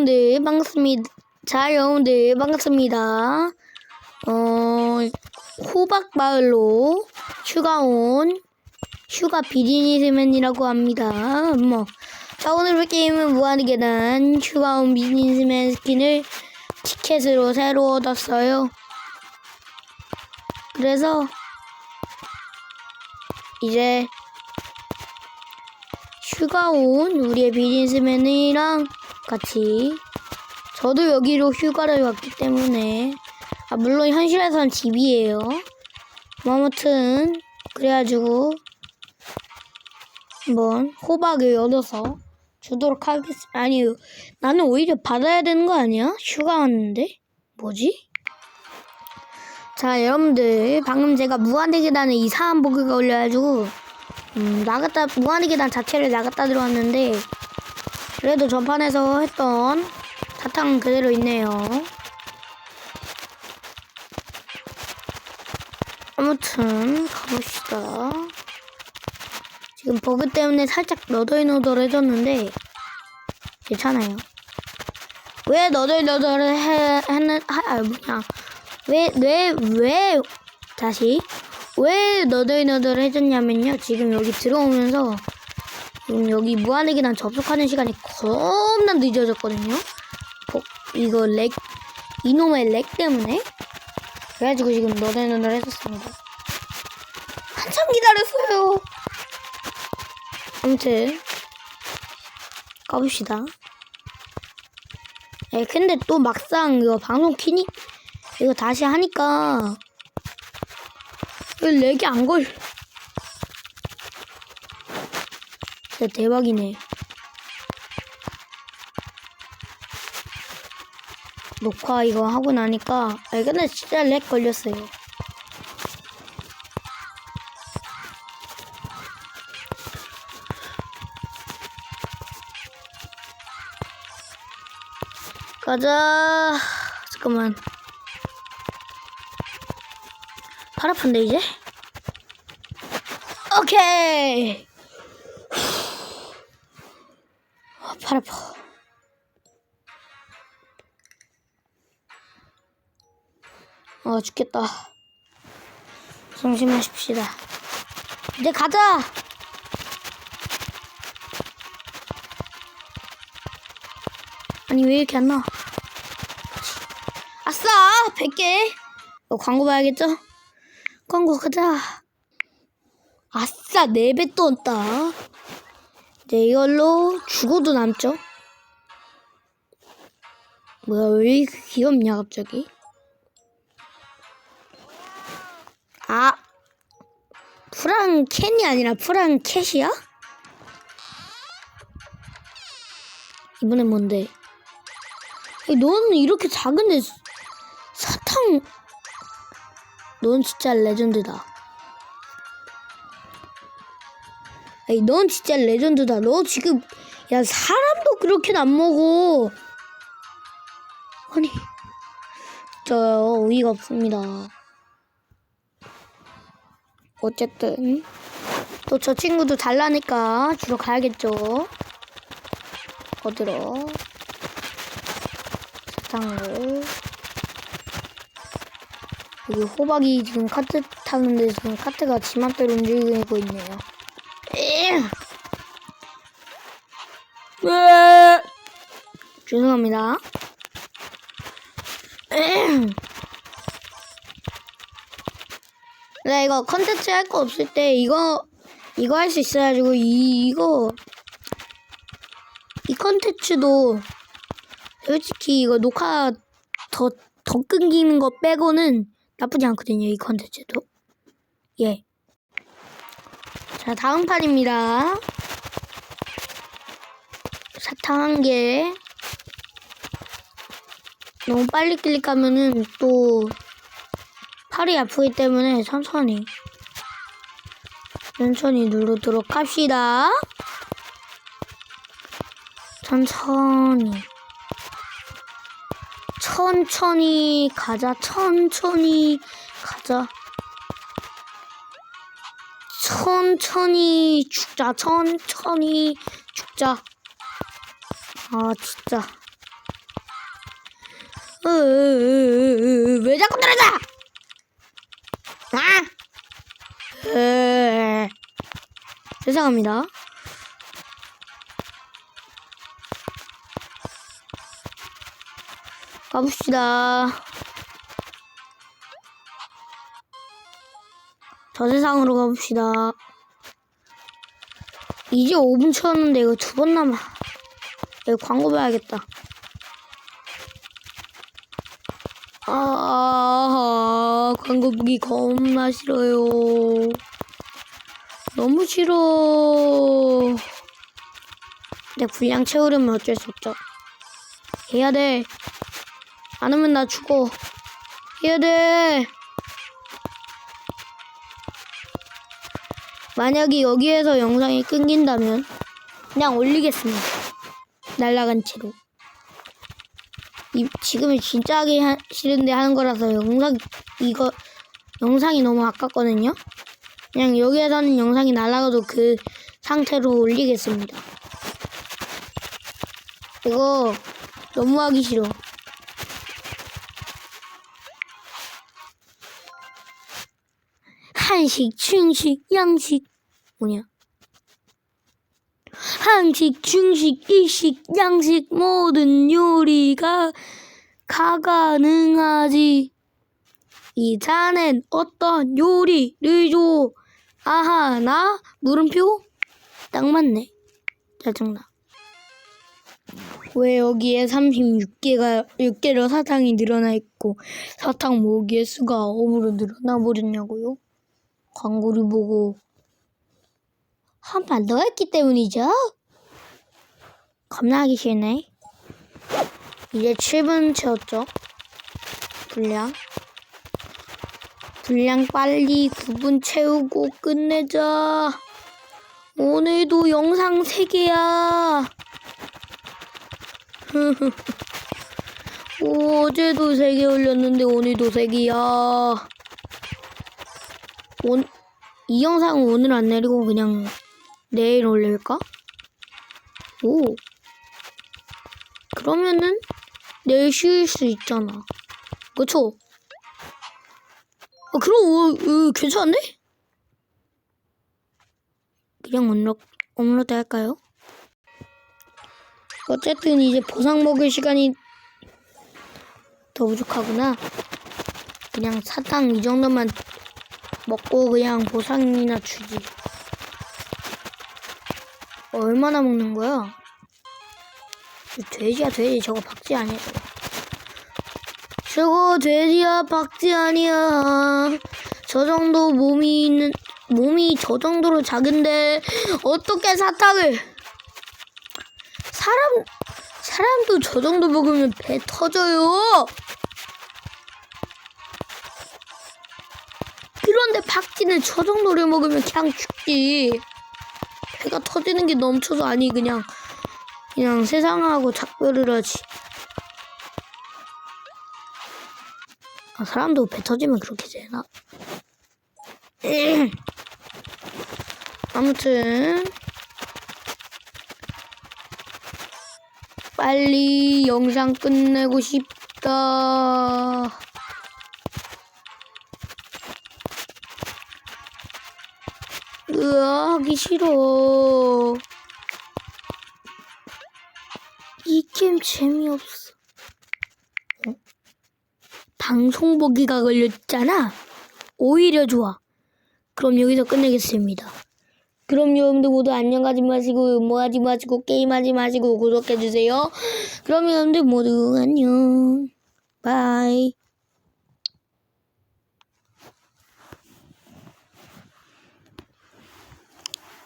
여러분들 반갑습니다. 자, 여러분들 반갑습니다. 어, 호박 마을로 휴가 온 휴가 비즈니스맨이라고 합니다. 뭐, 자, 오늘 게임은 무한의 계단 휴가 온 비즈니스맨 스킨을 티켓으로 새로 얻었어요. 그래서 이제 휴가 온 우리의 비즈니스맨이랑 같이 저도 여기로 휴가를 왔기 때문에 아 물론 현실에선 집이에요. 뭐 아무튼 그래가지고 한번 호박을 얻어서 주도록 하겠습니다. 아니 나는 오히려 받아야 되는 거 아니야? 휴가 왔는데 뭐지? 자 여러분들 방금 제가 무한대 계단에 이상한 버그가 올려가지고 음, 나갔다 무한의 계단 자체를 나갔다 들어왔는데 그래도 전판에서 했던 사탕은 그대로 있네요. 아무튼 가봅시다. 지금 버그 때문에 살짝 너덜너덜해졌는데 괜찮아요. 왜 너덜너덜해 했는 하, 아 뭐냐 왜왜 왜 왜, 다시 왜 너덜너덜해졌냐면요. 지금 여기 들어오면서 지금 여기 무한의 계단 접속하는 시간이 겁나 늦어졌거든요. 어, 이거 렉 이놈의 렉 때문에 그래가지고 지금 너덜너덜해졌습니다. 한참 기다렸어요. 아무튼 가봅시다. 예, 근데 또 막상 이거 방송 키니 이거 다시 하니까 왜 렉이 안 걸? 진짜 대박이네. 녹화 이거 하고 나니까 아 근데 진짜 렉 걸렸어요. 가자. 잠깐만. 팔 아픈데 이제? 오케이. 아, 팔 아파. 아 죽겠다. 조심하십시다. 이제 가자. 아니 왜 이렇게 안 나와? 아싸 100개. 이거 광고 봐야겠죠? 광고 가자. 아싸 4배 떴다. 이제 이걸로 죽어도 남죠? 뭐야 왜 이렇게 귀엽냐 갑자기? 아 프랑켄이 아니라 프랑캣이야? 이번엔 뭔데? 너는 이렇게 작은데 사탕 넌 진짜 레전드다. 아니, 넌 진짜 레전드다. 너 지금 야 사람도 그렇게는 안 먹어. 아니 진짜 어이가 없습니다. 어쨌든 또 저 친구도 잘나니까 주로 가야겠죠. 어디로 사탕을 여기 호박이 지금 카트 타는데 지금 카트가 지맘대로 움직이고 있네요. 죄송합니다. 나 이거 컨텐츠 할 거 없을 때 이거 이거 할 수 있어가지고 이 이거 이 컨텐츠도 솔직히 이거 녹화 더더 끊기는 거 빼고는 나쁘지 않거든요 이 컨텐츠도 예. 자 다음 판입니다. 사탕 한 개. 너무 빨리 클릭하면은 또 팔이 아프기 때문에 천천히 천천히 누르도록 합시다. 천천히 천천히 가자 천천히 가자 천천히 죽자 천천히 죽자 아 진짜 으, 으, 으, 으, 왜 자꾸 떨어져? 아! 으, 죄송합니다. 가봅시다. 저 세상으로 가봅시다. 이제 5분 채웠는데 이거 두 번 남아. 이거 광고 봐야겠다. 아, 광고 보기 겁나 싫어요. 너무 싫어. 근데 분량 채우려면 어쩔 수 없죠. 해야 돼. 안 하면 나 죽어. 해야 돼. 만약에 여기에서 영상이 끊긴다면 그냥 올리겠습니다. 날라간 채로. 이, 지금은 진짜 하기 하, 싫은데 하는 거라서 영상 이거 영상이 너무 아깝거든요. 그냥 여기에서는 영상이 날아가도 그 상태로 올리겠습니다. 이거 너무 하기 싫어. 한식, 중식, 양식 뭐냐? 한식, 중식, 일식, 양식 모든 요리가 가가능하지. 이 자넨 어떤 요리를 줘? 아하, 나 물음표? 딱 맞네. 짜증나. 왜 여기에 36개가 6개로 사탕이 늘어나 있고 사탕 모으기의 수가 5으로 늘어나 버렸냐고요? 광고를 보고 한 판 더 했기 때문이죠. 겁나 하기 싫네. 이제 7분 채웠죠. 분량. 분량 빨리 9분 채우고 끝내자. 오늘도 영상 3개야. 어제도 3개 올렸는데 오늘도 3개야. 온, 이 영상은 오늘 안 내리고 그냥 내일 올릴까? 오. 그러면은 내일 쉴수 있잖아. 그쵸? 어, 그럼, 어, 어, 괜찮은데? 그냥 업로, 업로드 할까요? 어쨌든 이제 보상 먹을 시간이 더 부족하구나. 그냥 사탕 이 정도만 먹고 그냥 보상이나 주지. 얼마나 먹는 거야? 돼지야 돼지 저거 박쥐 아니야 저거. 저거 돼지야 박쥐 아니야. 저 정도 몸이 있는 몸이 저 정도로 작은데 어떻게 사탕을 사람 사람도 저 정도 먹으면 배 터져요. 박쥐는 저 정도를 먹으면 그냥 죽지. 배가 터지는 게 넘쳐서 아니 그냥 그냥 세상하고 작별을 하지. 아, 사람도 배 터지면 그렇게 되나? 아무튼 빨리 영상 끝내고 싶다. 으아, 하기 싫어. 이 게임 재미없어. 어? 방송 보기가 걸렸잖아. 오히려 좋아. 그럼 여기서 끝내겠습니다. 그럼 여러분들 모두 안녕하지 마시고 뭐 하지 마시고 게임하지 마시고 구독해주세요. 그럼 여러분들 모두 안녕. 바이.